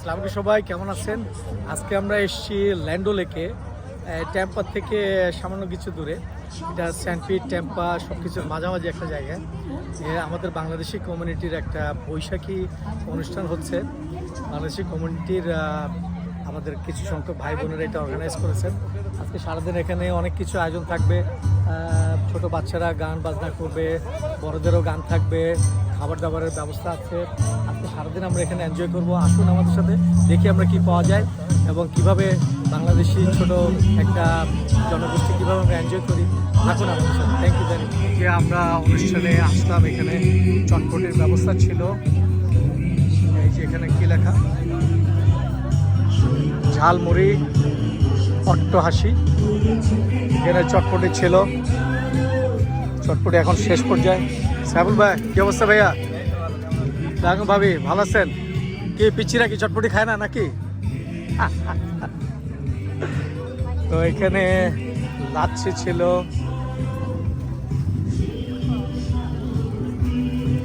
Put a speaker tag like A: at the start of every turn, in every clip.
A: সালামকে সবাই, কেমন আছেন? আজকে আমরা এসেছি ল্যান্ডো লেকে ট্যাম্পা থেকে সামান্য কিছু দূরে। এটা স্যান্ডপিট ট্যাম্পা সব কিছুর মাঝামাঝি একটা জায়গা। আমাদের বাংলাদেশি কমিউনিটির একটা বৈশাখী অনুষ্ঠান হচ্ছে। বাংলাদেশি কমিউনিটির আমাদের কিছু সংখ্যক ভাই বোনেরা এটা অর্গানাইজ করেছেন। আজকে সারাদিন এখানে অনেক কিছু আয়োজন থাকবে। ছোট বাচ্চারা গান বাজনা করবে, বড়দেরও গান থাকবে খাবার দাবারের ব্যবস্থা আছে। আজকে সারাদিন আমরা এখানে এনজয় করব। আসুন আমাদের সাথে, দেখি আমরা কি পাওয়া যায় এবং কীভাবে বাংলাদেশি ছোট একটা জনগোষ্ঠী কীভাবে আমরা এনজয় করি। থাকুন আমাদের সাথে। থ্যাংক ইউ ভেরি যে আমরা অনুষ্ঠানে আসলাম, এখানে চটপটির ব্যবস্থা ছিল। এই যে এখানে কি লেখা? ঝালমুড়ি অট্টহাসি। এখানে চটপটি ছিল। চটপটি এখন শেষ পর্যায়ে। সাবুল ভাই, কি অবস্থা ভাইয়া? দেখো ভাবি, ভালো আছেন? কি পিচ্ছিরা কি চটপটি খায় না নাকি? তো এখানে লাচ্ছি ছিল।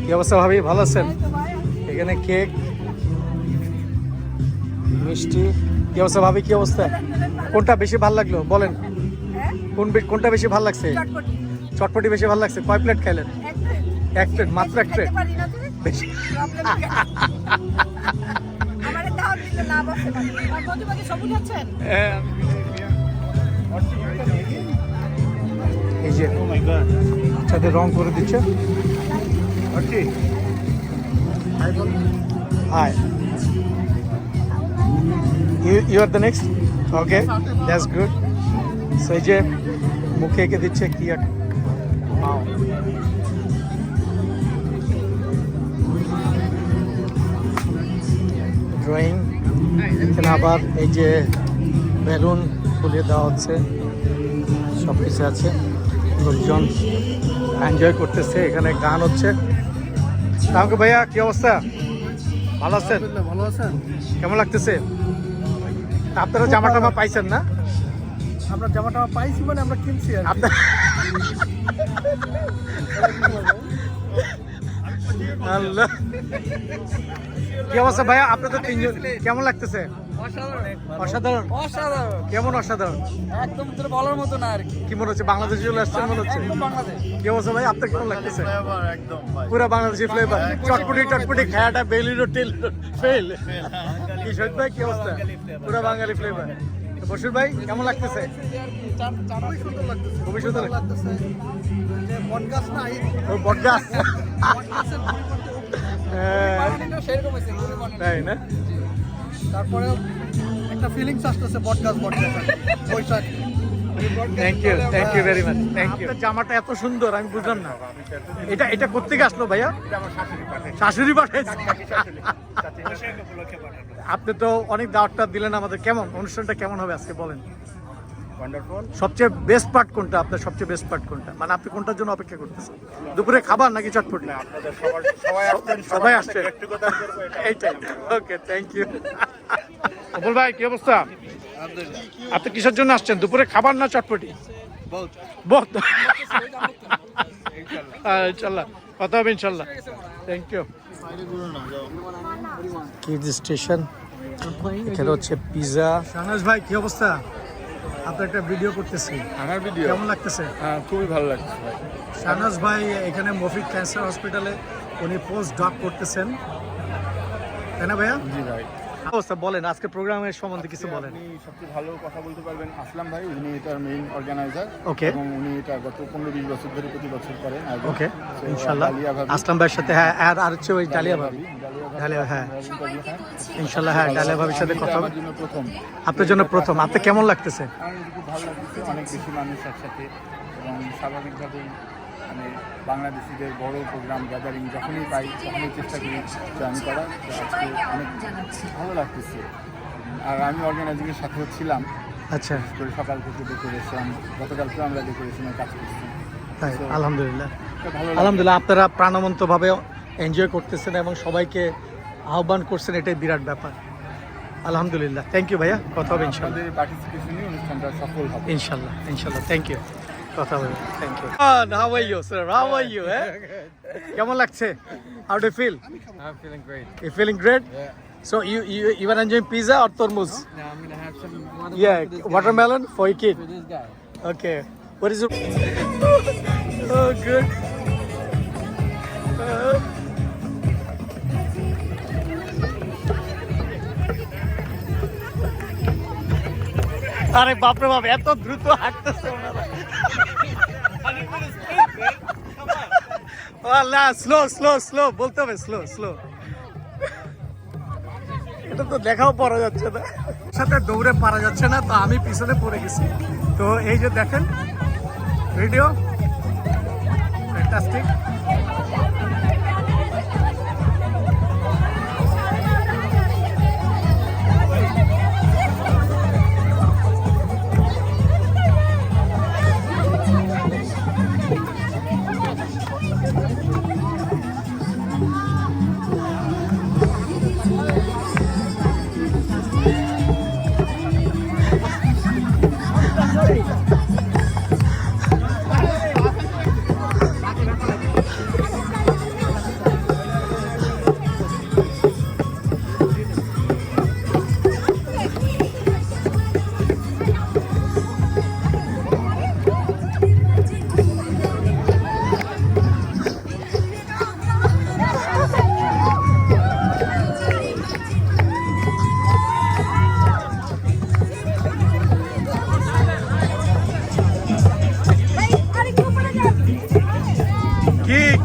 A: কি অবস্থা ভাবি, ভালো আছেন? এখানে কেক, মিষ্টি। কি অবস্থা ভাবি কি অবস্থা? কোনটা বেশি ভালো লাগল? বলেন। কোন কোনটা বেশি ভালো লাগছে?
B: চটপটি
A: বেশি ভালো লাগছে? কয় প্লেট খাইলেন?
B: এক প্লেট
A: মাত্র এক প্লেট? বেশি। এই যে সাথে রং করে দিচ্ছে। Hi you you are the next okay that's good so এই যে মুখে এঁকে দিচ্ছে কি এক. ড্রয়িং এখানে আবার এই যে বেলুন ফুলিয়ে দেওয়া হচ্ছে। সব কিছু আছে। লোকজন এনজয় করতেছে। এখানে গান হচ্ছে। আমাকে ভাইয়া কি অবস্থা? ভালো আছেন?
C: ভালো আছেন?
A: কেমন লাগতেছে? আপনারা জামা টামা পাইছেন না?
C: আমরা জামাটা পাইছি মানে আমরা কিনছি আর
A: আপনার আল্লাহ। কি অবস্থা ভাইয়া? আপনাদের তিনজন কেমন লাগতেছে? অসাধারণ।
C: অসাধারণ।
A: কেমন অসাধারণ?
C: একদম তোর বলার মতো না আর কি।
A: মনে হচ্ছে বাংলাদেশ চলে মনে হচ্ছে?
C: একদম বাংলাদেশ।
A: কি অবস্থা ভাই আপনার কেমন লাগতেছে?
C: একদম ভাই।
A: পুরো বাংলাদেশি ফ্লেভার চটপটি টটপটি খায়াটা বেলি রোটেল ফেল। কি শহীদ ভাই? কি অবস্থা? পুরো বাঙালি ফ্লেভার বসুর ভাই কেমন লাগতেছে?
C: খুবই সুন্দর লাগতেছে। বটগাছ।
A: হ্যাঁ। তাই না?
C: তারপরে একটা ফিলিংস আসতেছে বটগাছ বটগাছ Boishakh
A: thank you thank you very much thank you জামাটা এত সুন্দর আমি বুঝলাম না। এটা এটা কোথেকে আসলো ভাইয়া? শাশুড়ি পাঠাইছে। আপনি তো অনেক দাওয়াতটা দিলেন আমাদের। কেমন? অনুষ্ঠানটা কেমন হবে আজকে বলেন। সবচেয়ে বেস্ট পার্ট কোনটা? আপনার সবচেয়ে বেস্ট পার্ট কোনটা? মানে আপনি কোনটার জন্য অপেক্ষা করতেছেন? দুপুরে খাবার নাকি চটপটি? সবাই আসছে। এইটাই। ওকে থ্যাংক ইউ অমল ভাই কি অবস্থা? আপনি কিসের জন্য আসছেন? দুপুরে খাবার না চটপটি? বহুত হ্যাঁ, ইনশাল্লাহ কথা হবে ইনশাল্লাহ। Thank you kids station? এখানে হচ্ছে পিজা শাহনাজ ভাই কি অবস্থা? আপনার একটা ভিডিও করতেছি।
D: আমার ভিডিও
A: কেমন লাগতেছে?
D: হ্যাঁ খুবই ভালো লাগছে ভাই
A: শাহনাজ ভাই এখানে মফিক ক্যান্সার হসপিটালে উনি পোস্ট ডক করতেছেন। তাই না ভাইয়া?
D: জি ভাই।
A: অবস্থা বলেন আজকে প্রোগ্রামের সম্বন্ধে কিছু বলেন।
D: আপনি সবচেয়ে ভালো কথা বলতে পারবেন আসলাম ভাই উনি এটার মেইন অর্গানাইজার
A: Okay.
D: এবং উনি এটা গত পনেরো বিশ বছর ধরে প্রতি বছর করেন
A: ওকে ইনশাল্লাহ। আসলাম ভাইয়ের সাথে হ্যাঁ আর আর হচ্ছে ওই ডালিয়া ভাবি।
D: ডালিয়া
A: হ্যাঁ।
D: ভাবি
A: ইনশাল্লাহ হ্যাঁ ডালিয়া ভাবির সাথে কথা
D: প্রথম।
A: আপনার জন্য প্রথম। আপনি কেমন লাগতেছে?
D: ভালো লাগছে অনেক বেশি মানুষ একসাথে এবং স্বাভাবিকভাবেই মানে বাংলাদেশিদের বড় প্রোগ্রাম গ্যাদারিং যখনই পাই তখনই চেষ্টা করি জয়েন করার। আজকে অনেক ভালো লাগতেছে। আর আমি অর্গানাইজিংয়ের সাথেও ছিলাম।
A: আচ্ছা।
D: করে সকাল থেকে ডেকোরেশন গতকালকে আমরা ডেকোরেশনের কাজ করছি।
A: তাই আলহামদুলিল্লাহ।
D: ভালো
A: আলহামদুলিল্লাহ আপনারা প্রাণবন্তভাবে এনজয় করতেছেন এবং সবাইকে আহ্বান করছেন এটাই বিরাট ব্যাপার। আলহামদুলিল্লাহ। থ্যাংক ইউ ভাইয়া। কথা হবে ইনশাল্লাহ।
D: পার্টিসিপেশনই অনুষ্ঠানটা সফল হবে।
A: ইনশাল্লাহ ইনশাল্লাহ। থ্যাংক ইউ কথা হবে thank you how are you sir how are you হ্যাঁ কেমন লাগছে how do feel
E: I'm feeling great.
A: You feeling great So you you you are enjoying pizza or tormuz?
C: Now I'm gonna have some watermelon
A: Yeah,
C: for this guy.
A: watermelon for your kid.
C: For this guy.
A: Okay. What is it? oh, good. Uh, আরে বাপরে বাপ এত দ্রুত হাঁটতেছে ওনারা আল্লাহ slow slow slow বলতে হবে slow slow এটা তো দেখাও পারা যাচ্ছে না। সাথে দৌড়ে পারা যাচ্ছে না, তো আমি পিছনে পড়ে গেছি। তো এই যে দেখেন ভিডিও ফ্যান্টাস্টিক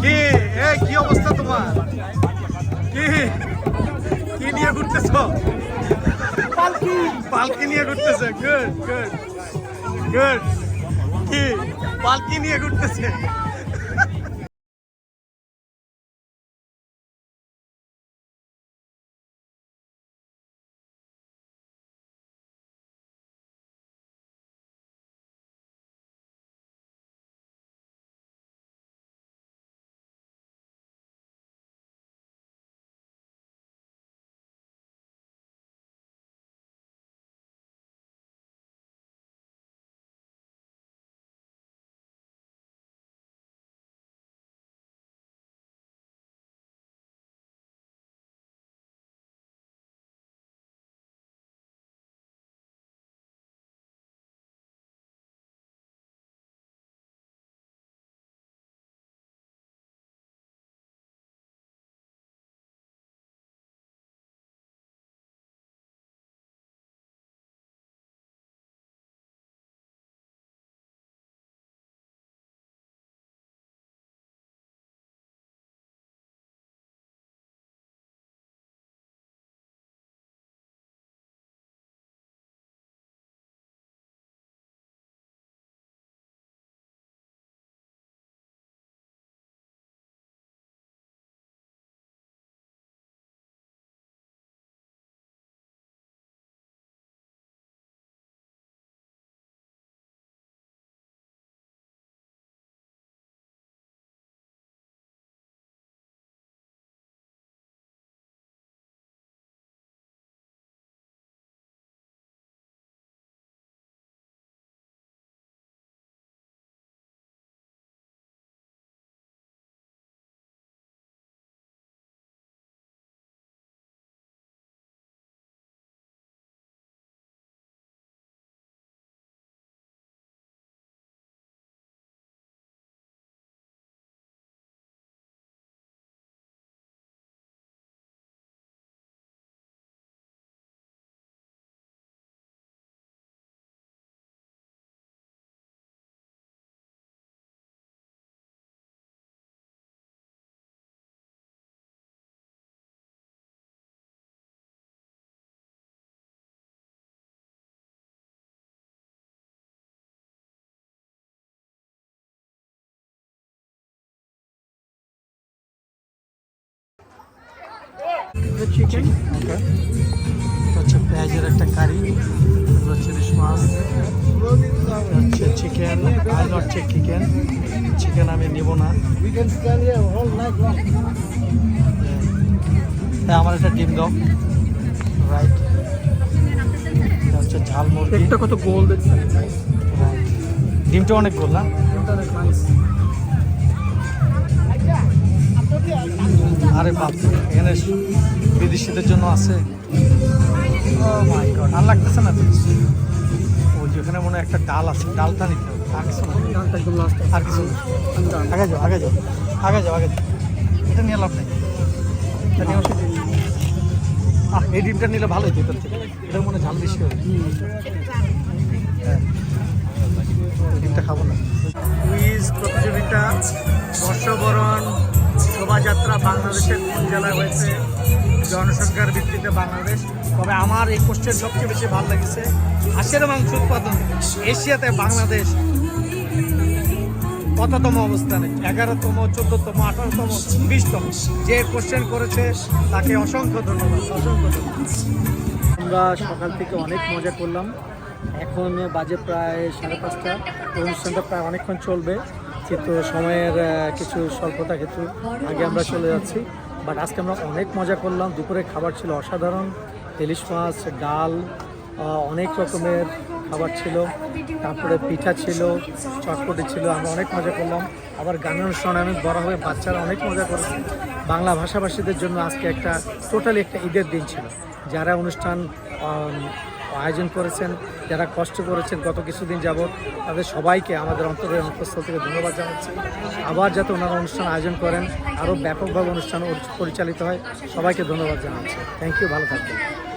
A: কি? এ কি অবস্থা তোমার? কি? কি নিয়ে ঘুরতেছ? পালকি। পালকি নিয়ে ঘুরতেছে। Good good good. কি? পালকি নিয়ে ঘুরতেছে? চিকেন ওকে হচ্ছে পেঁয়াজের একটা কারি হচ্ছে ইলিশ মাছ। এটা হচ্ছে chicken I not check chicken chicken আমি নিব না. হ্যাঁ আমার একটা ডিম দাও। রাইট হচ্ছে ঝাল মুরগি।
C: একটা কত গোল
A: Right. ডিমটা অনেক গোল না? আরে বাপ, এখানে বিদেশিদের জন্য আছে? ও গড আর লাগতেছে না ওই যেখানে মনে একটা ডাল আছে, ডালটা নিতে হবে। আর কিছু আগে যাও আগে যাও আগে যাও আগে যাও। এটা নিয়ে লাভ নেই। এই ডিমটা নিলে এটা মনে ঝাল বেশি হ্যাঁ। ডিমটা খাব না। প্রতিযোগিতা, বর্ষবরণ শোভাযাত্রা বাংলাদেশের কোন জেলায় হয়েছে? জনসংখ্যার ভিত্তিতে বাংলাদেশ। তবে আমার এই কোশ্চেন সবচেয়ে বেশি ভালো লেগেছে, হাঁসের মাংস উৎপাদন এশিয়াতে বাংলাদেশ কততম অবস্থানে? এগারোতম, চোদ্দতম, আঠারোতম, বিশতম। যে কোশ্চেন করেছে, তাকে অসংখ্য ধন্যবাদ। অসংখ্য ধন্যবাদ। আমরা সকাল থেকে অনেক মজা করলাম। এখন বাজে প্রায় সাড়ে পাঁচটা। অনুষ্ঠানটা প্রায় অনেকক্ষণ চলবে। কিন্তু সময়ের কিছু স্বল্পতা ক্ষেত্রে আগে আমরা চলে যাচ্ছি। বাট আজকে আমরা অনেক মজা করলাম। দুপুরে খাবার ছিল অসাধারণ। ইলিশ মাছ, ডাল অনেক রকমের খাবার ছিল। তারপরে পিঠা ছিল, চটপটি ছিল। আমরা অনেক মজা করলাম। আবার গানের অনুষ্ঠানে অনেক বড় হবে বাচ্চারা অনেক মজা করেছে। বাংলা ভাষাভাষীদের জন্য আজকে একটা টোটালি একটা ঈদের দিন ছিল। যারা অনুষ্ঠান আয়োজন করেছেন, যারা কষ্ট করেছেন গত কিছুদিন যাবৎ, তাদের সবাইকে আমাদের অন্তরের অন্তঃস্থল থেকে ধন্যবাদ জানাচ্ছি। আবার যাতে ওনারা অনুষ্ঠান আয়োজন করেন, আরও ব্যাপকভাবে অনুষ্ঠান পরিচালিত হয়, সবাইকে ধন্যবাদ জানাচ্ছি। থ্যাংক ইউ ভালো থাকবেন।